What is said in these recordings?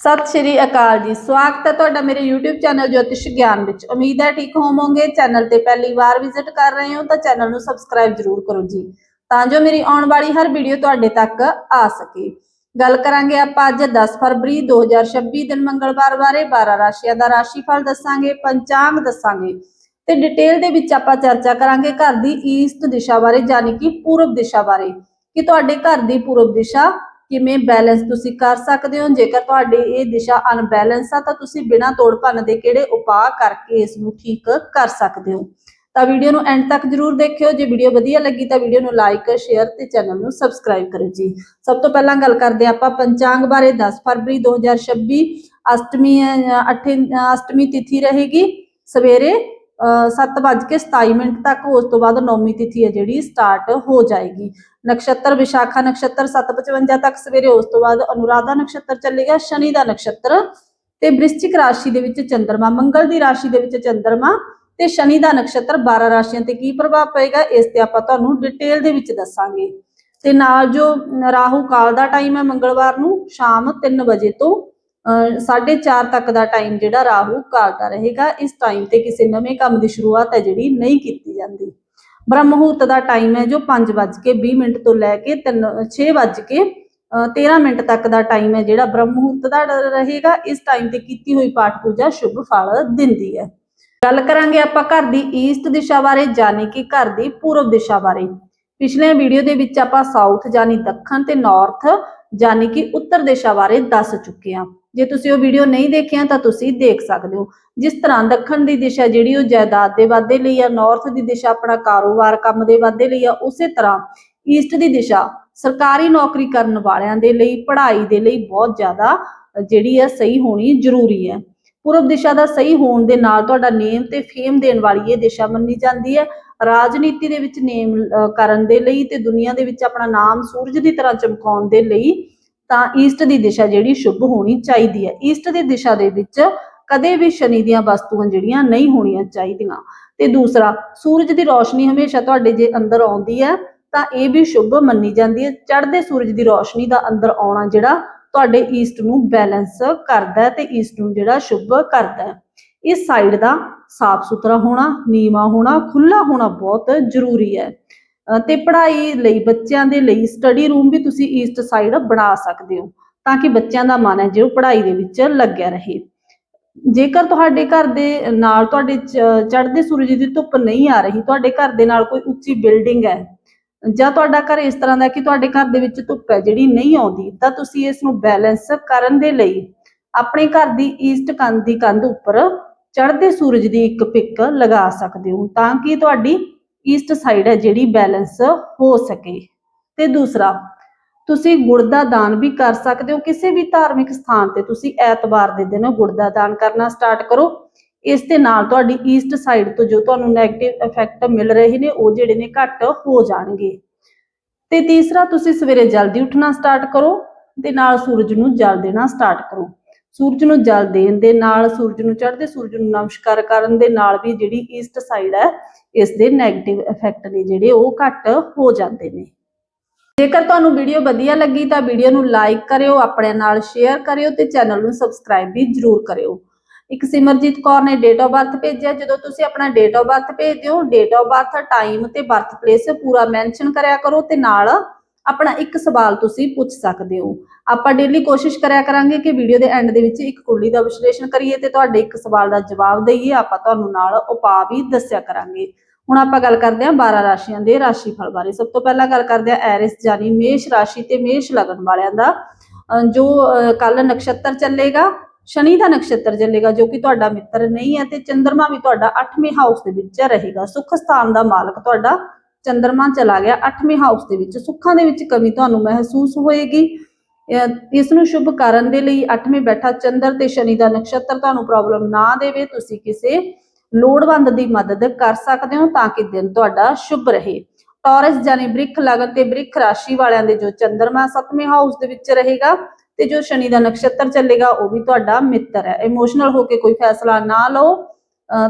ਸਤਿ ਸ਼੍ਰੀ ਅਕਾਲ ਜੀ। ਸਵਾਗਤ ਹੈ ਤੁਹਾਡਾ ਮੇਰੇ YouTube ਚੈਨਲ ਜੋਤਿਸ਼ ਗਿਆਨ ਵਿੱਚ। ਉਮੀਦ ਹੈ ਠੀਕ ਹੋਵੋਗੇ। ਚੈਨਲ ਤੇ ਪਹਿਲੀ ਵਾਰ ਵਿਜ਼ਿਟ ਕਰ ਰਹੇ ਹੋ ਤਾਂ ਚੈਨਲ ਨੂੰ ਸਬਸਕ੍ਰਾਈਬ ਜ਼ਰੂਰ ਕਰੋ ਜੀ, ਤਾਂ ਜੋ ਮੇਰੀ ਆਉਣ ਵਾਲੀ ਹਰ ਵੀਡੀਓ ਤੁਹਾਡੇ ਤੱਕ ਆ ਸਕੇ। ਗੱਲ ਕਰਾਂਗੇ ਆਪਾਂ ਅੱਜ 10 ਫਰਵਰੀ 2026 ਦਿਨ ਮੰਗਲਵਾਰ ਬਾਰੇ। 12 ਰਾਸ਼ੀਆਂ ਦਾ ਰਾਸ਼ੀਫਲ ਦੱਸਾਂਗੇ, ਪੰਚਾਂਗ ਦੱਸਾਂਗੇ ਤੇ ਡਿਟੇਲ ਦੇ ਵਿੱਚ ਆਪਾਂ ਚਰਚਾ ਕਰਾਂਗੇ ਘਰ ਦੀ ਈਸਟ ਦਿਸ਼ਾ ਬਾਰੇ, ਯਾਨੀ ਕਿ ਪੂਰਬ ਦਿਸ਼ਾ ਬਾਰੇ, ਕਿ ਤੁਹਾਡੇ ਘਰ ਦੀ ਪੂਰਬ ਦਿਸ਼ਾ ਕਿਵੇਂ ਬੈਲੈਂਸ ਤੁਸੀਂ ਕਰ ਸਕਦੇ ਹੋ? ਜੇਕਰ ਤੁਹਾਡੀ ਇਹ ਦਿਸ਼ਾ ਅਨਬੈਲੈਂਸ ਆ ਤਾਂ ਤੁਸੀਂ ਬਿਨਾਂ ਤੋੜ ਭੰਨ ਦੇ ਕਿਹੜੇ ਉਪਾਅ ਕਰਕੇ ਇਸ ਨੂੰ ਠੀਕ ਕਰ ਸਕਦੇ ਹੋ? ਤਾਂ ਵੀਡੀਓ ਨੂੰ ਐਂਡ ਤੱਕ ਜਰੂਰ ਦੇਖਿਓ। ਜੇ ਵੀਡੀਓ ਵਧੀਆ ਲੱਗੀ ਤਾਂ ਵੀਡੀਓ ਨੂੰ ਲਾਈਕ ਸ਼ੇਅਰ ਤੇ ਚੈਨਲ ਨੂੰ ਸਬਸਕ੍ਰਾਈਬ ਕਰੋ ਜੀ। ਸਭ ਤੋਂ ਪਹਿਲਾਂ ਗੱਲ ਕਰਦੇ ਹਾਂ ਆਪਾਂ ਪੰਚਾਂਗ ਬਾਰੇ। 10 ਫਰਵਰੀ 2026 ਅਸ਼ਟਮੀ ਅਹ, ਅੱਠ ਅਸ਼ਟਮੀ ਤਿਥੀ ਰਹੇਗੀ। ਸਵੇਰੇ 7:27 ਮਿੰਟ ਤੱਕ, ਉਸ ਤੋਂ ਬਾਅਦ ਨੌਮੀ ਤਿਥੀ ਹੈ ਜਿਹੜੀ ਸਟਾਰਟ ਹੋ ਜਾਏਗੀ। ਨਕਸ਼ਤਰ ਵਿਸ਼ਾਖਾ ਨਕਸ਼ਤਰ 7:55 ਤੱਕ ਸਵੇਰੇ, ਉਸ ਤੋਂ ਬਾਅਦ ਅਨੁਰਾਧਾ ਨਕਸ਼ਤਰ ਚੱਲੇਗਾ, ਸ਼ਨੀ ਦਾ ਨਕਸ਼ਤਰ ਤੇ ਬ੍ਰਿਸ਼ਚਿਕ ਰਾਸ਼ੀ ਦੇ ਵਿੱਚ ਚੰਦਰਮਾ, ਮੰਗਲ ਦੀ ਰਾਸ਼ੀ ਦੇ ਵਿੱਚ ਚੰਦਰਮਾ ਤੇ ਸ਼ਨੀ ਦਾ ਨਕਸ਼ਤਰ 12 ਰਾਸ਼ੀਆਂ ਤੇ ਕੀ ਪ੍ਰਭਾਵ ਪਏਗਾ, ਇਸ ਤੇ ਆਪਾਂ ਤੁਹਾਨੂੰ ਡਿਟੇਲ ਦੇ ਵਿੱਚ ਦੱਸਾਂਗੇ। ਤੇ ਨਾਲ ਜੋ ਰਾਹੂ ਕਾਲ ਦਾ ਟਾਈਮ ਹੈ ਮੰਗਲਵਾਰ ਨੂੰ, ਸ਼ਾਮ 3 ਵਜੇ ਤੋਂ 4:30 ਤੱਕ ਦਾ ਟਾਈਮ ਜਿਹੜਾ ਰਾਹੂ ਕਾਲ ਦਾ ਰਹੇਗਾ, ਇਸ ਟਾਈਮ ਤੇ ਕਿਸੇ ਨਵੇਂ ਕੰਮ ਦੀ ਸ਼ੁਰੂਆਤ ਹੈ ਜਿਹੜੀ ਨਹੀਂ ਕੀਤੀ ਜਾਂਦੀ। ਬ੍ਰਹਮ ਮੁਹੂਰਤ ਦਾ ਟਾਈਮ ਹੈ ਜੋ 5:20 ਮਿੰਟ ਤੋਂ ਲੈ ਕੇ 6:13 ਮਿੰਟ ਤੱਕ ਦਾ ਟਾਈਮ ਹੈ ਜਿਹੜਾ ਬ੍ਰਹਮ ਮੁਹੂਰਤ ਦਾ ਰਹੇਗਾ, ਇਸ ਟਾਈਮ ਤੇ ਕੀਤੀ ਹੋਈ ਪਾਠ ਪੂਜਾ ਸ਼ੁਭ ਫਲ ਦਿੰਦੀ ਹੈ। ਗੱਲ ਕਰਾਂਗੇ ਆਪਾਂ ਘਰ ਦੀ ਈਸਟ ਦਿਸ਼ਾ ਬਾਰੇ ਯਾਨੀ ਕਿ ਘਰ ਦੀ ਪੂਰਬ ਦਿਸ਼ਾ ਬਾਰੇ। ਪਿਛਲੇ ਵੀਡੀਓ ਦੇ ਵਿੱਚ ਆਪਾਂ ਸਾਊਥ ਯਾਨੀ ਦੱਖਣ ਤੇ ਨਾਰਥ ਯਾਨੀ ਕਿ ਉੱਤਰ ਦਿਸ਼ਾ ਬਾਰੇ ਦੱਸ ਚੁੱਕੇ ਹਾਂ। ਜੇ ਤੁਸੀਂ ਉਹ ਵੀਡੀਓ ਨਹੀਂ ਦੇਖਿਆ ਤਾਂ ਤੁਸੀਂ ਦੇਖ ਸਕਦੇ ਹੋ। ਜਿਸ ਤਰ੍ਹਾਂ ਦੱਖਣ ਦੀ ਦਿਸ਼ਾ ਜਿਹੜੀ ਉਹ ਜਾਇਦਾਦ ਦੇ ਵਾਧੇ ਲਈ ਆ ਨਾਰਥ ਦੀ ਦਿਸ਼ਾ ਆਪਣਾ ਕਾਰੋਬਾਰ ਕੰਮ ਦੇ ਵਾਧੇ ਲਈ ਆ, ਉਸੇ ਤਰ੍ਹਾਂ ਈਸਟ ਦੀ ਦਿਸ਼ਾ ਸਰਕਾਰੀ ਨੌਕਰੀ ਕਰਨ ਵਾਲਿਆਂ ਦੇ ਲਈ, ਪੜ੍ਹਾਈ ਦੇ ਲਈ ਬਹੁਤ ਜ਼ਿਆਦਾ ਜਿਹੜੀ ਹੈ ਸਹੀ ਹੋਣੀ ਜ਼ਰੂਰੀ ਹੈ। ਪੂਰਬ ਦਿਸ਼ਾ ਦਾ ਸਹੀ ਹੋਣ ਦੇ ਨਾਲ ਤੁਹਾਡਾ ਨੇਮ ਤੇ ਫੇਮ ਦੇਣ ਵਾਲੀ ਇਹ ਦਿਸ਼ਾ ਮੰਨੀ ਜਾਂਦੀ ਹੈ। ਰਾਜਨੀਤੀ ਦੇ ਵਿੱਚ ਨੇਮ ਕਰਨ ਦੇ ਲਈ ਤੇ ਦੁਨੀਆ ਦੇ ਵਿੱਚ ਆਪਣਾ ਨਾਮ ਸੂਰਜ ਦੀ ਤਰ੍ਹਾਂ ਚਮਕਾਉਣ ਦੇ ਲਈ ਤਾਂ ਈਸਟ ਦੀ ਦਿਸ਼ਾ ਜਿਹੜੀ ਸ਼ੁਭ ਹੋਣੀ ਚਾਹੀਦੀ ਹੈ। ਈਸਟ ਦੀ ਦਿਸ਼ਾ ਦੇ ਵਿੱਚ ਕਦੇ ਵੀ ਸ਼ਨੀ ਦੀਆਂ ਵਸਤੂਆਂ ਜਿਹੜੀਆਂ ਨਹੀਂ ਹੋਣੀਆਂ ਚਾਹੀਦੀਆਂ। ਤੇ ਦੂਸਰਾ, ਸੂਰਜ ਦੀ ਰੋਸ਼ਨੀ ਹਮੇਸ਼ਾ ਤੁਹਾਡੇ ਜੇ ਅੰਦਰ ਆਉਂਦੀ ਹੈ, ਤਾਂ ਇਹ ਵੀ ਸ਼ੁਭ ਮੰਨੀ ਜਾਂਦੀ ਹੈ। ਚੜ੍ਹਦੇ ਸੂਰਜ ਦੀ ਰੋਸ਼ਨੀ ਦਾ ਅੰਦਰ ਆਉਣਾ ਜਿਹੜਾ ਤੁਹਾਡੇ ਈਸਟ ਨੂੰ ਬੈਲੈਂਸ ਕਰਦਾ ਹੈ ਤੇ ਈਸਟ ਨੂੰ ਜਿਹੜਾ ਸ਼ੁਭ ਕਰਦਾ ਹੈ। ਇਸ ਸਾਈਡ ਦਾ ਸਾਫ਼ ਸੁਥਰਾ ਹੋਣਾ, ਨੀਵਾ ਹੋਣਾ ਖੁੱਲਾ ਹੋਣਾ ਬਹੁਤ ਜ਼ਰੂਰੀ ਹੈ। ਤੇ ਪੜ੍ਹਾਈ ਲਈ, ਬੱਚਿਆਂ ਦੇ ਲਈ ਸਟੱਡੀ ਰੂਮ ਵੀ ਤੁਸੀਂ ਈਸਟ ਸਾਈਡ ਬਣਾ ਸਕਦੇ ਹੋ, ਤਾਂ ਕਿ ਬੱਚਿਆਂ ਦਾ ਮਨ ਹੈ ਜੋ ਪੜ੍ਹਾਈ ਦੇ ਵਿੱਚ ਲੱਗਿਆ ਰਹੇ। ਜੇਕਰ ਤੁਹਾਡੇ ਘਰ ਦੇ ਨਾਲ ਤੁਹਾਡੇ ਚੜ੍ਹਦੇ ਸੂਰਜ ਦੀ ਧੁੱਪ ਨਹੀਂ ਆ ਰਹੀ, ਤੁਹਾਡੇ ਘਰ ਦੇ ਨਾਲ ਕੋਈ ਉੱਚੀ ਬਿਲਡਿੰਗ ਹੈ, ਜਾਂ ਤੁਹਾਡਾ ਘਰ ਇਸ ਤਰ੍ਹਾਂ ਦਾ ਕਿ ਤੁਹਾਡੇ ਘਰ ਦੇ ਵਿੱਚ ਧੁੱਪ ਹੈ ਜਿਹੜੀ ਨਹੀਂ ਆਉਂਦੀ, ਤਾਂ ਤੁਸੀਂ ਇਸ ਨੂੰ ਬੈਲੈਂਸ ਕਰਨ ਦੇ ਲਈ ਆਪਣੇ ਘਰ ਦੀ ਈਸਟ ਕੰਧ ਦੀ ਕੰਧ ਉੱਪਰ ਚੜ੍ਹਦੇ ਸੂਰਜ ਦੀ ਇੱਕ ਪਿਕ ਲਗਾ ਸਕਦੇ ਹੋ, ਤਾਂ ਕਿ ਤੁਹਾਡੀ ਈਸਟ ਸਾਈਡ ਹੈ ਜਿਹੜੀ ਬੈਲੈਂਸ ਹੋ ਸਕੇ। ਤੇ ਦੂਸਰਾ, ਤੁਸੀਂ ਗੁੜ ਦਾ ਦਾਨ ਵੀ ਕਰ ਸਕਦੇ ਹੋ, ਕਿਸੇ ਵੀ ਧਾਰਮਿਕ ਸਥਾਨ ਤੇ ਤੁਸੀਂ ਐਤਵਾਰ ਦੇ ਦਿਨ ਗੁੜ ਦਾ ਦਾਨ ਕਰਨਾ ਸਟਾਰਟ ਕਰੋ। ਇਸ ਦੇ ਨਾਲ ਤੁਹਾਡੀ ਈਸਟ ਸਾਈਡ ਤੋਂ ਜੋ ਤੁਹਾਨੂੰ 네ਗੇਟਿਵ ਇਫੈਕਟ ਮਿਲ ਰਹੇ ਨੇ, ਉਹ ਜਿਹੜੇ ਨੇ ਘੱਟ ਹੋ ਜਾਣਗੇ। ਤੇ ਤੀਸਰਾ, ਤੁਸੀਂ ਸਵੇਰੇ ਜਲਦੀ ਉੱਠਣਾ ਸਟਾਰਟ ਕਰੋ ਤੇ ਨਾਲ ਸੂਰਜ ਨੂੰ ਜਲ ਦੇਣਾ ਸਟਾਰਟ ਕਰੋ। ਸੂਰਜ ਨੂੰ ਜਲ ਦੇਣ ਦੇ ਨਾਲ ਸੂਰਜ ਨੂੰ ਚੜ੍ਹਦੇ ਸੂਰਜ ਨੂੰ ਨਮਸਕਾਰ ਕਰਨ ਦੇ ਨਾਲ ਵੀ ਜਿਹੜੀ ਈਸਟ ਸਾਈਡ ਹੈ ਇਸ ਦੇ 네ਗੇਟਿਵ ਇਫੈਕਟ ਨੇ ਜਿਹੜੇ ਉਹ ਘੱਟ ਹੋ ਜਾਂਦੇ ਨੇ। ਜੇਕਰ ਤੁਹਾਨੂੰ ਵੀਡੀਓ ਵਧੀਆ ਲੱਗੀ ਤਾਂ ਵੀਡੀਓ ਨੂੰ ਲਾਈਕ ਕਰਿਓ, ਆਪਣੇ ਨਾਲ ਸ਼ੇਅਰ ਕਰਿਓ ਤੇ ਚੈਨਲ ਨੂੰ ਸਬਸਕ੍ਰਾਈਬ ਵੀ ਜਰੂਰ ਕਰਿਓ। ਇੱਕ ਸਿਮਰਜੀਤ ਕੌਰ ਨੇ ਡੇਟ ਆਫ ਬਰਥ ਭੇਜਿਆ। ਜਦੋਂ ਤੁਸੀਂ ਆਪਣਾ ਡੇਟ ਆਫ ਬਰਥ ਭੇਜਦੇ ਹੋ ਡੇਟ ਆਫ ਬਰਥ ਟਾਈਮ ਤੇ ਬਰਥ ਪਲੇਸ ਪੂਰਾ ਮੈਂਸ਼ਨ ਕਰਿਆ ਕਰੋ ਤੇ ਨਾਲ ਆਪਣਾ ਇੱਕ ਸਵਾਲ ਤੁਸੀਂ ਪੁੱਛ ਸਕਦੇ ਹੋ। ਆਪਾਂ ਡੇਲੀ ਕੋਸ਼ਿਸ਼ ਕਰਿਆ ਕਰਾਂਗੇ ਕਿ ਵੀਡੀਓ ਦੇ ਐਂਡ ਦੇ ਵਿੱਚ ਇੱਕ ਕੁੰਡਲੀ ਦਾ ਵਿਸ਼ਲੇਸ਼ਣ ਕਰੀਏ ਤੇ ਤੁਹਾਡੇ ਇੱਕ ਸਵਾਲ ਦਾ ਜਵਾਬ ਦਈਏ। ਆਪਾਂ ਤੁਹਾਨੂੰ ਨਾਲ ਉਪਾਅ ਵੀ ਦੱਸਿਆ ਕਰਾਂਗੇ। ਹੁਣ ਆਪਾਂ ਗੱਲ ਕਰਦੇ ਹਾਂ 12 ਰਾਸ਼ੀਆਂ ਦੇ ਰਾਸ਼ੀਫਲ ਬਾਰੇ। ਸਭ ਤੋਂ ਪਹਿਲਾਂ ਗੱਲ ਕਰਦੇ ਹਾਂ ਐਰਿਸ ਯਾਨੀ ਮੇਸ਼ ਰਾਸ਼ੀ ਤੇ ਮੇਸ਼ ਲਗਨ ਵਾਲਿਆਂ ਦਾ। ਅਹ ਜੋ ਕੱਲ ਨਕਸ਼ਤਰ ਚੱਲੇਗਾ, ਸ਼ਨੀ ਦਾ ਨਕਸ਼ਤਰ ਚੱਲੇਗਾ, ਜੋ ਕਿ ਤੁਹਾਡਾ ਮਿੱਤਰ ਨਹੀਂ ਹੈ ਤੇ ਚੰ드ਰਮਾ ਵੀ ਤੁਹਾਡਾ 8ਵੇਂ ਹਾਊਸ ਦੇ ਵਿੱਚ ਰਹੇਗਾ। ਸੁਖ ਸਥਾਨ ਦਾ ਮਾਲਕ ਤੁਹਾਡਾ ਚੰ드ਰਮਾ ਚਲਾ ਗਿਆ 8ਵੇਂ ਹਾਊਸ ਦੇ ਵਿੱਚ। ਸੁੱਖਾਂ ਦੇ ਵਿੱਚ ਕਮੀ ਤੁਹਾਨੂੰ ਮਹਿਸੂਸ ਹੋਏਗੀ। ਇਸ ਨੂੰ ਸ਼ੁਭ ਕਰਨ ਦੇ ਲਈ 8ਵੇਂ ਬੈਠਾ ਚੰਦਰ ਤੇ ਸ਼ਨੀ ਦਾ ਨਕਸ਼ਤਰ ਤੁਹਾਨੂੰ ਪ੍ਰੋਬਲਮ ਨਾ ਦੇਵੇ। ਤੁਸੀਂ ਕਿਸੇ ਲੋੜਵੰਦ ਦੀ ਮਦਦ ਕਰ ਸਕਦੇ ਹੋ ਤਾਂ ਕਿ ਦਿਨ ਤੁਹਾਡਾ ਸ਼ੁਭ ਰਹੇ। ਟੌਰਸ ਜਾਨੀ ਬ੍ਰਿਖ ਲਗਨ ਤੇ ਬ੍ਰਿਖ ਰਾਸ਼ੀ ਵਾਲਿਆਂ ਦੇ ਜੋ ਚੰਦਰਮਾ 7ਵੇਂ ਹਾਊਸ ਦੇ ਵਿੱਚ ਰਹੇਗਾ ਤੇ ਜੋ ਸ਼ਨੀ ਦਾ ਨਕਸ਼ਤਰ ਚੱਲੇਗਾ, ਉਹ ਵੀ ਤੁਹਾਡਾ ਮਿੱਤਰ ਹੈ। ਇਮੋਸ਼ਨਲ ਹੋ ਕੇ ਕੋਈ ਫੈਸਲਾ ਨਾ ਲਓ।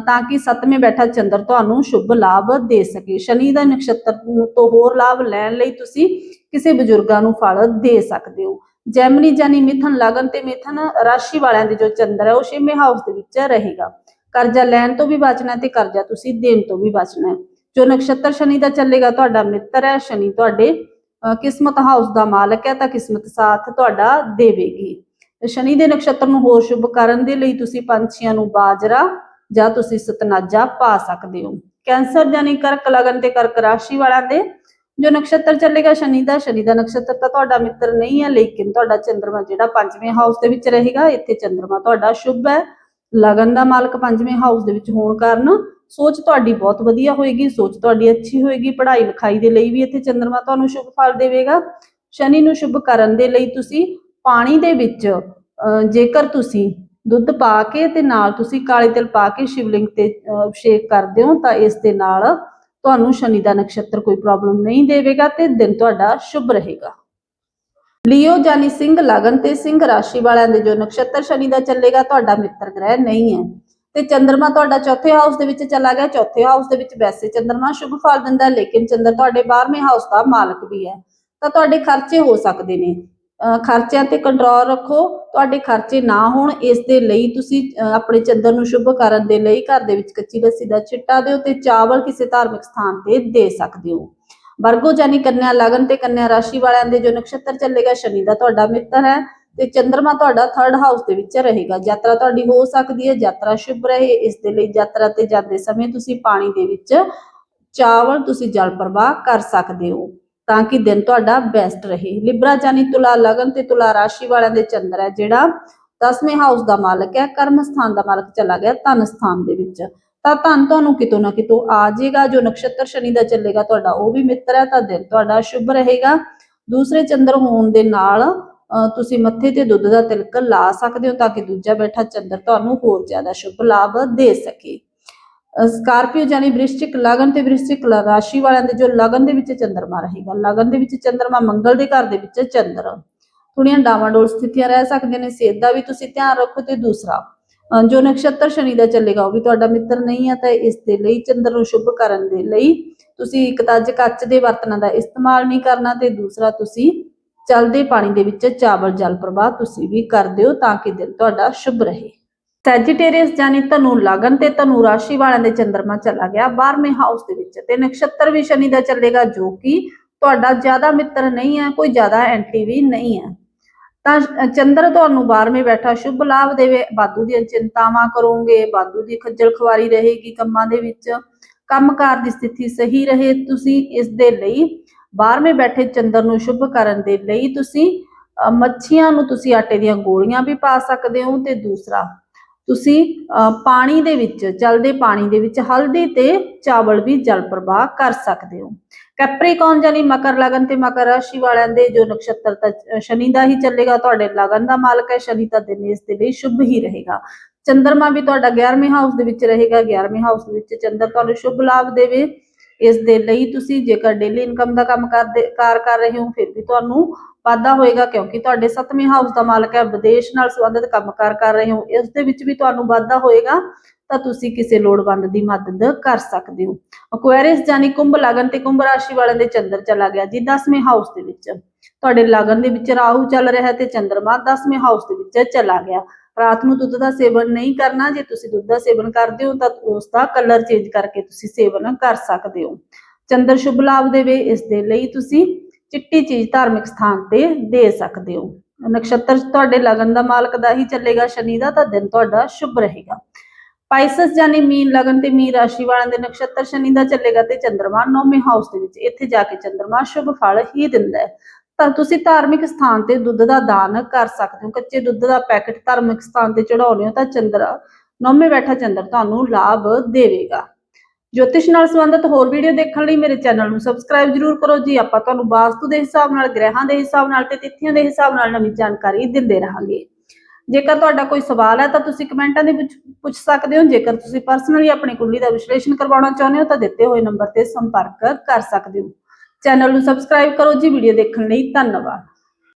ਤਾਂ ਕਿ 7ਵੇਂ ਬੈਠਾ ਚੰਦਰ ਤੁਹਾਨੂੰ ਸ਼ੁਭ ਲਾਭ ਦੇ ਸਕੇ। ਸ਼ਨੀ ਦਾ ਨਕਸ਼ਤਰ ਤੋਂ ਹੋਰ ਲਾਭ ਲੈਣ ਲਈ ਤੁਸੀਂ ਕਿਸੇ ਬਜ਼ੁਰਗਾਂ ਨੂੰ ਫਲ ਦੇ ਸਕਦੇ ਹੋ। ਜੈਮਨੀ ਜਾਨੀ ਮਿਥਨ ਲਗਨ ਤੇ ਮਿਥਨ ਰਾਸ਼ੀ ਵਾਲਿਆਂ ਦੇ ਜੋ ਚੰਦਰ ਹੈ, ਉਹ ਛੇਵੇਂ ਹਾਊਸ ਦੇ ਵਿੱਚ ਰਹੇਗਾ। ਕਰਜ਼ਾ ਲੈਣ ਤੋਂ ਵੀ ਬਚਣਾ ਤੇ ਕਰਜ਼ਾ ਤੁਸੀਂ ਦੇਣ ਤੋਂ ਵੀ ਬਚਣਾ ਜੋ ਨਕਸ਼ਤਰ ਸ਼ਨੀ ਦਾ ਚੱਲੇਗਾ, ਤੁਹਾਡਾ ਮਿੱਤਰ ਹੈ, ਸ਼ਨੀ ਤੁਹਾਡੇ ਕਿਸਮਤ ਹਾਊਸ ਦਾ ਮਾਲਕ ਹੈ, ਤਾਂ ਕਿਸਮਤ ਸਾਥ ਤੁਹਾਡਾ ਦੇਵੇਗੀ। ਸ਼ਨੀ ਦੇ ਨਕਸ਼ਤਰ ਨੂੰ ਹੋਰ ਸ਼ੁਭ ਕਰਨ ਦੇ ਲਈ ਤੁਸੀਂ ਪੰਛੀਆਂ ਨੂੰ ਬਾਜਰਾ ਜਾਂ ਤੁਸੀਂ ਸਤਨਾਜਾ ਪਾ ਸਕਦੇ ਹੋ। ਕੈਂਸਰ ਜਾਨੀ ਕਰਕ ਲਗਨ ਤੇ ਕਰਕ ਰਾਸ਼ੀ ਵਾਲਿਆਂ ਦੇ ਜੋ ਨਕਸ਼ਤਰ ਚੱਲੇਗਾ ਸ਼ਨੀ ਦਾ ਸ਼ਨੀ ਦਾ ਨਕਸ਼ਤਰ ਤਾਂ ਤੁਹਾਡਾ ਮਿੱਤਰ ਨਹੀਂ ਹੈ ਲੇਕਿਨ ਤੁਹਾਡਾ ਚੰਦਰਮਾ ਜਿਹੜਾ ਪੰਜਵੇਂ ਹਾਊਸ ਦੇ ਵਿੱਚ ਰਹੇਗਾ ਇੱਥੇ ਚੰਦਰਮਾ ਤੁਹਾਡਾ ਸ਼ੁਭ ਹੈ। ਲਗਨ ਦਾ ਮਾਲਕ ਪੰਜਵੇਂ ਹਾਊਸ ਦੇ ਵਿੱਚ ਹੋਣ ਕਾਰਨ ਸੋਚ ਤੁਹਾਡੀ ਬਹੁਤ ਵਧੀਆ ਹੋਏਗੀ ਸੋਚ ਤੁਹਾਡੀ ਅੱਛੀ ਹੋਏਗੀ ਪੜ੍ਹਾਈ ਲਿਖਾਈ ਦੇ ਲਈ ਵੀ ਇੱਥੇ ਚੰਦਰਮਾ ਤੁਹਾਨੂੰ ਸ਼ੁਭ ਫਲ ਦੇਵੇਗਾ। ਸ਼ਨੀ ਨੂੰ ਸ਼ੁਭ ਕਰਨ ਦੇ ਲਈ ਤੁਸੀਂ ਪਾਣੀ ਦੇ ਵਿੱਚ ਅਹ, ਜੇਕਰ ਤੁਸੀਂ ਦੁੱਧ ਪਾ ਕੇ ਤੇ ਨਾਲ ਤੁਸੀਂ ਕਾਲੇ ਤਿਲ ਪਾ ਕੇ ਸ਼ਿਵਲਿੰਗ ਤੇ ਅਹ, ਅਭਿਸ਼ੇਕ ਕਰਦੇ ਹੋ ਤਾਂ ਇਸ ਦੇ ਨਾਲ ਤੁਹਾਨੂੰ ਸ਼ਨੀ ਦਾ ਨਕਸ਼ਤਰ ਕੋਈ ਪ੍ਰੋਬਲਮ ਨਹੀਂ ਦੇਵੇਗਾ ਤੇ ਦਿਨ ਤੁਹਾਡਾ ਸ਼ੁਭ ਰਹੇਗਾ। ਲਿਓ ਜਾਨੀ ਸਿੰਘ ਲਗਨ ਤੇ ਸਿੰਘ ਰਾਸ਼ੀ ਵਾਲਿਆਂ ਦੇ ਜੋ ਨਕਸ਼ਤਰ ਸ਼ਨੀ ਦਾ ਚੱਲੇਗਾ ਤੁਹਾਡਾ ਮਿੱਤਰ ਗ੍ਰਹਿ ਨਹੀਂ ਹੈ। ਤੇ ਚੰਦਰਮਾ ਤੁਹਾਡਾ ਚੌਥੇ ਹਾਊਸ ਦੇ ਵਿੱਚ ਚਲਾ ਗਿਆ ਚੌਥੇ ਹਾਊਸ ਦੇ ਵਿੱਚ ਵੈਸੇ ਚੰਦਰਮਾ ਸ਼ੁਭ ਫਲ ਦਿੰਦਾ ਲੇਕਿਨ ਚੰਦਰ ਤੁਹਾਡੇ 12ਵੇਂ ਹਾਊਸ ਦਾ ਮਾਲਕ ਵੀ ਹੈ। ਤਾਂ ਤੁਹਾਡੇ ਖਰਚੇ ਹੋ ਸਕਦੇ ਨੇ। ਖਰਚਿਆਂ ਤੇ ਕੰਟਰੋਲ ਰੱਖੋ, ਤੁਹਾਡੇ ਖਰਚੇ ਨਾ ਹੋਣ, ਇਸ ਦੇ ਲਈ ਤੁਸੀਂ, ਅਹ ਆਪਣੇ ਚੰਦਰ ਨੂੰ ਸ਼ੁਭ ਕਰਨ ਦੇ ਲਈ ਘਰ ਦੇ ਵਿੱਚ ਕੱਚੀ ਲੱਸੀ ਦਾ ਛਿੱਟਾ ਦਿਓ ਤੇ ਚਾਵਲ ਕਿਸੇ ਧਾਰਮਿਕ ਸਥਾਨ ਤੇ ਦੇ ਸਕਦੇ ਹੋ। ਵਰਗੋ ਜਾਨੀ ਕੰਨਿਆ ਲਗਨ ਤੇ ਕੰਨਿਆ ਰਾਸ਼ੀ ਵਾਲਿਆਂ ਦੇ ਜੋ ਨਕਸ਼ਤਰ ਚੱਲੇਗਾ, ਸ਼ਨੀ ਦਾ ਤੁਹਾਡਾ ਮਿੱਤਰ ਹੈ ਤੇ ਚੰਦਰਮਾ ਤੁਹਾਡਾ ਥਰਡ ਹਾਊਸ ਦੇ ਵਿੱਚ ਰਹੇਗਾ। ਯਾਤਰਾ ਤੁਹਾਡੀ ਹੋ ਸਕਦੀ ਹੈ, ਯਾਤਰਾ ਸ਼ੁਭ ਰਹੇ, ਇਸ ਦੇ ਲਈ ਯਾਤਰਾ ਤੇ ਜਾਂਦੇ ਸਮੇਂ ਤੁਸੀਂ ਪਾਣੀ ਦੇ ਵਿੱਚ ਚਾਵਲ, ਤੁਸੀਂ ਜਲ ਪ੍ਰਵਾਹ ਕਰ ਸਕਦੇ ਹੋ। ਤਾਂ ਕਿ ਦਿਨ ਤੁਹਾਡਾ ਬੈਸਟ ਰਹੇ। ਲਿਬਰਾ ਜਾਨੀ ਤੁਲਾ ਲਗਨ ਤੇ ਤੁਲਾ ਰਾਸ਼ੀ ਵਾਲਿਆਂ ਦੇ ਚੰਦਰ ਹੈ ਜਿਹੜਾ 10ਵੇਂ ਹਾਊਸ ਦਾ ਮਾਲਕ ਹੈ ਕਰਮ ਸਥਾਨ ਦਾ ਮਾਲਕ ਚਲਾ ਗਿਆ ਧਨ ਸਥਾਨ ਦੇ ਵਿੱਚ। ਤਾਂ ਧਨ ਤੁਹਾਨੂੰ ਕਿਤੋਂ ਨਾ ਕਿਤੋਂ ਆ ਜਾਏਗਾ, ਜੋ ਨਕਸ਼ਤਰ ਸ਼ਨੀ ਦਾ ਚੱਲੇਗਾ ਤੁਹਾਡਾ ਉਹ ਵੀ ਮਿੱਤਰ ਹੈ, ਤਾਂ ਦਿਨ ਤੁਹਾਡਾ ਸ਼ੁਭ ਰਹੇਗਾ। ਦੂਸਰੇ ਚੰਦਰ ਹੋਣ ਦੇ ਨਾਲ ਤੁਸੀਂ ਮੱਥੇ ਤੇ ਦੁੱਧ ਦਾ ਤਿਲਕ ਲਾ ਸਕਦੇ ਹੋ ਤਾਂ ਕਿ ਦੂਜਾ ਬੈਠਾ ਚੰਦਰ ਤੁਹਾਨੂੰ ਹੋਰ ਜ਼ਿਆਦਾ ਸ਼ੁਭ ਲਾਭ ਦੇ ਸਕੇ। ਸਕਾਰਪੀਓ ਜਾਨੀ ਵ੍ਰਿਸ਼ਚਿਕ ਲਗਨ ਤੇ ਵ੍ਰਿਸ਼ਚਿਕ ਰਾਸ਼ੀ ਵਾਲਿਆਂ ਦੇ ਜੋ ਲਗਨ ਦੇ ਵਿੱਚ ਚੰਦਰਮਾ ਰਹੇਗਾ। ਲਗਨ ਦੇ ਵਿੱਚ ਚੰਦਰਮਾ ਮੰਗਲ ਦੇ ਘਰ ਦੇ ਵਿੱਚ ਚੰਦਰ। ਥੋੜੀਆਂ ਡਾਵਾਂਡੋਲ ਸਥਿਤੀਆਂ ਰਹਿ ਸਕਦੀਆਂ ਨੇ, ਸਿਹਤ ਦਾ ਵੀ ਤੁਸੀਂ ਧਿਆਨ ਰੱਖੋ ਤੇ ਦੂਸਰਾ ਜੋ ਨਕਸ਼ਤਰ ਸ਼ਨੀ ਦਾ ਚੱਲੇਗਾ ਉਹ ਵੀ ਤੁਹਾਡਾ ਮਿੱਤਰ ਨਹੀਂ ਹੈ ਤਾਂ ਇਸ ਦੇ ਲਈ ਚੰਦਰ ਨੂੰ ਸ਼ੁਭ ਕਰਨ ਦੇ ਲਈ ਤੁਸੀਂ ਇੱਕ ਤਾਂ ਕੱਚ ਦੇ ਬਰਤਨਾਂ ਦਾ ਇਸਤੇਮਾਲ ਨਹੀਂ ਕਰਨਾ ਤੇ ਦੂਸਰਾ ਤੁਸੀਂ ਚਲਦੇ ਪਾਣੀ ਦੇ ਵਿੱਚ ਚਾਵਲ, ਜਲ ਪ੍ਰਵਾਹ ਤੁਸੀਂ ਵੀ ਕਰ ਦਿਓ ਤਾਂ ਕਿ ਦਿਨ ਤੁਹਾਡਾ ਸ਼ੁਭ ਰਹੇ। ਸੈਜੀਟੇਰੀਅਸ ਜਾਨੀ ਧਨੂ ਲਗਨ ਤੇ ਧਨੂ ਰਾਸ਼ੀ ਵਾਲਿਆਂ ਦੇ ਚੰਦਰਮਾ ਚਲਾ ਗਿਆ। 12ਵੇਂ ਹਾਊਸ ਦੇ ਵਿੱਚ ਤੇ ਨਕਸ਼ਤਰ ਵੀ ਸ਼ਨੀ ਦਾ ਚੱਲੇਗਾ ਜੋ ਕਿ ਤੁਹਾਡਾ ਜ਼ਿਆਦਾ ਮਿੱਤਰ ਨਹੀਂ ਹੈ, ਕੋਈ ਜ਼ਿਆਦਾ ਐਂਟੀ ਵੀ ਨਹੀਂ ਹੈ। ਤਾਂ ਚੰਦਰ ਤੁਹਾਨੂੰ 12ਵੇਂ ਬੈਠਾ, ਸ਼ੁਭ ਲਾਭ ਦੇਵੇ। ਬਾਦੂ ਦੀਆਂ ਚਿੰਤਾਵਾਂ ਕਰੋਗੇ, ਬਾਦੂ ਦੀ ਖੱਜਲ ਖੁਆਰੀ ਰਹੇਗੀ ਕੰਮਾਂ ਦੇ ਵਿੱਚ। ਕੰਮਕਾਰ ਦੀ ਸਥਿਤੀ ਸਹੀ ਰਹੇ, ਤੁਸੀਂ ਇਸ ਦੇ ਲਈ 12ਵੇਂ ਬੈਠੇ ਚੰਦਰ ਨੂੰ ਸ਼ੁਭ ਕਰਨ ਦੇ ਲਈ ਤੁਸੀਂ ਮੱਛੀਆਂ ਨੂੰ ਤੁਸੀਂ ਆਟੇ ਦੀਆਂ ਗੋਲੀਆਂ ਵੀ ਪਾ ਸਕਦੇ ਹੋ ਤੇ ਦੂਸਰਾ ਤੁਸੀਂ ਪਾਣੀ ਦੇ ਵਿੱਚ ਚਲਦੇ ਪਾਣੀ ਦੇ ਵਿੱਚ ਹਲਦੀ ਤੇ ਚਾਵਲ ਵੀ ਜਲ ਪ੍ਰਵਾਹ ਕਰ ਸਕਦੇ ਹੋ। ਕੈਪਰੀਕੌਨ ਜਾਨੀ ਮਕਰ ਲਗਨ ਤੇ ਮਕਰ ਰਾਸ਼ੀ ਵਾਲਿਆਂ ਦੇ ਜੋ ਨਕਸ਼ਤਰ ਤਾਂ ਸ਼ਨੀ ਦਾ ਹੀ ਚੱਲੇਗਾ, ਤੁਹਾਡੇ ਲਗਨ ਦਾ ਮਾਲਕ ਹੈ, ਸ਼ਨੀ ਤਾਂ ਦਿਨ ਇਸ ਦੇ ਲਈ ਸ਼ੁਭ ਹੀ ਰਹੇਗਾ। ਚੰਦਰਮਾ ਵੀ ਤੁਹਾਡਾ 11ਵੇਂ ਹਾਊਸ ਦੇ ਵਿੱਚ ਰਹੇਗਾ 11ਵੇਂ ਹਾਊਸ ਦੇ ਵਿੱਚ ਚੰਦਰ ਤੁਹਾਨੂੰ ਸ਼ੁਭ ਲਾਭ ਦੇਵੇ। ਇਸ ਦੇ ਲਈ ਤੁਸੀਂ ਜੇਕਰ ਡੇਲੀ ਇਨਕਮ ਦਾ ਕੰਮ ਕਰਦੇ, ਕਾਰ ਕਰ ਰਹੇ ਹੋ, ਫਿਰ ਵੀ ਤੁਹਾਨੂੰ ਵਾਧਾ ਹੋਏਗਾ ਕਿਉਂਕਿ ਤੁਹਾਡੇ 7ਵੇਂ ਹਾਊਸ ਦਾ ਮਾਲਕ ਹੈ, ਵਿਦੇਸ਼ ਨਾਲ ਸੰਬੰਧਿਤ ਕੰਮਕਾਰ ਕਰ ਰਹੇ ਹੋ, ਇਸ ਦੇ ਵਿੱਚ ਵੀ ਤੁਹਾਨੂੰ ਵਾਧਾ ਹੋਏਗਾ, ਤਾਂ ਤੁਸੀਂ ਕਿਸੇ ਲੋੜਵੰਦ ਦੀ ਮਦਦ ਕਰ ਸਕਦੇ ਹੋ। ਅਕੁਆਰੀਅਸ ਜਾਨੀ ਕੁੰਭ ਲਗਨ ਤੇ ਕੁੰਭ ਰਾਸ਼ੀ ਵਾਲਿਆਂ ਦੇ ਚੰਦਰ ਚਲਾ ਗਿਆ ਜੀ 10ਵੇਂ ਹਾਊਸ ਦੇ ਵਿੱਚ। ਤੁਹਾਡੇ ਲਗਨ ਦੇ ਵਿੱਚ ਰਾਹੂ ਚੱਲ ਰਿਹਾ ਹੈ ਤੇ ਚੰਦਰਮਾ 10ਵੇਂ ਹਾਊਸ ਦੇ ਵਿੱਚ ਚਲਾ ਗਿਆ। ਰਾਤ ਨੂੰ ਦੁੱਧ ਦਾ ਸੇਵਨ ਨਹੀਂ ਕਰਨਾ, ਜੇ ਤੁਸੀਂ ਦੁੱਧ ਦਾ ਸੇਵਨ ਕਰਦੇ ਹੋ, ਤਾਂ ਉਸ ਦਾ ਕਲਰ ਚੇਂਜ ਕਰਕੇ ਤੁਸੀਂ ਸੇਵਨ ਕਰ ਸਕਦੇ ਹੋ। ਚੰਦਰ ਸ਼ੁਭ ਲਾਭ ਦੇਵੇ, ਇਸ ਦੇ ਲਈ ਤੁਸੀਂ ਚਿੱਟੀ ਚੀਜ਼ ਧਾਰਮਿਕ ਸਥਾਨ ਤੇ ਦੇ ਸਕਦੇ ਹੋ। ਨਕਸ਼ਤਰ ਤੁਹਾਡੇ ਲਗਨ ਦਾ ਮਾਲਕ ਦਾ ਹੀ ਚੱਲੇਗਾ, ਸ਼ਨੀ ਦਾ ਤਾਂ ਦਿਨ ਤੁਹਾਡਾ ਸ਼ੁਭ ਰਹੇਗਾ। ਪਾਈਸਸ ਜਾਨੀ ਮੀਨ ਲਗਨ ਤੇ ਮੀਨ ਰਾਸ਼ੀ ਵਾਲਿਆਂ ਦੇ ਨਕਸ਼ਤਰ ਸ਼ਨੀ ਦਾ ਚੱਲੇਗਾ ਤੇ ਚੰਦਰਮਾ ਨੌਵੇਂ ਹਾਊਸ ਦੇ ਵਿੱਚ। ਇੱਥੇ ਜਾ ਕੇ ਚੰਦਰਮਾ ਸ਼ੁਭ ਫਲ ਹੀ ਦਿੰਦਾ ਹੈ। ਤਾਂ ਤੁਸੀਂ ਧਾਰਮਿਕ ਸਥਾਨ ਤੇ ਦੁੱਧ ਦਾ ਦਾਨ ਕਰ ਸਕਦੇ ਹੋ। ਕੱਚੇ ਦੁੱਧ ਦਾ ਪੈਕੇਟ ਧਾਰਮਿਕ ਸਥਾਨ ਤੇ ਚੜਾਉਣੇ ਹੋ ਤਾਂ ਚੰਦਰ, ਨੌਵੇਂ ਬੈਠਾ ਚੰਦਰ ਤੁਹਾਨੂੰ ਲਾਭ ਦੇਵੇਗਾ। ਜੋਤਿਸ਼ ਨਾਲ ਸੰਬੰਧਿਤ ਹੋਰ ਵੀਡੀਓ ਦੇਖਣ ਲਈ ਮੇਰੇ ਚੈਨਲ ਨੂੰ ਸਬਸਕ੍ਰਾਈਬ ਜਰੂਰ ਕਰੋ ਜੀ। ਆਪਾਂ ਤੁਹਾਨੂੰ ਵਾਸਤੂ ਦੇ ਹਿਸਾਬ ਨਾਲ, ਗ੍ਰਹਿਾਂ ਦੇ ਹਿਸਾਬ ਨਾਲ ਤੇ ਤਿਥੀਆਂ ਦੇ ਹਿਸਾਬ ਨਾਲ ਨਵੀਂ ਜਾਣਕਾਰੀ ਦਿੰਦੇ ਰਹਾਂਗੇ। ਜੇਕਰ ਤੁਹਾਡਾ ਕੋਈ ਸਵਾਲ ਹੈ ਤਾਂ ਤੁਸੀਂ ਕਮੈਂਟਾਂ ਦੇ ਵਿੱਚ ਪੁੱਛ ਸਕਦੇ ਹੋ। ਜੇਕਰ ਤੁਸੀਂ ਪਰਸਨਲੀ ਆਪਣੀ ਕੁੰਡਲੀ ਦਾ ਵਿਸ਼ਲੇਸ਼ਣ ਕਰਵਾਉਣਾ ਚਾਹੁੰਦੇ ਹੋ ਤਾਂ ਦਿੱਤੇ ਹੋਏ ਨੰਬਰ ਤੇ ਸੰਪਰਕ ਕਰ ਸਕਦੇ ਹੋ। ਚੈਨਲ ਨੂੰ ਸਬਸਕ੍ਰਾਈਬ ਕਰੋ ਜੀ। ਵੀਡੀਓ ਦੇਖਣ ਲਈ ਧੰਨਵਾਦ।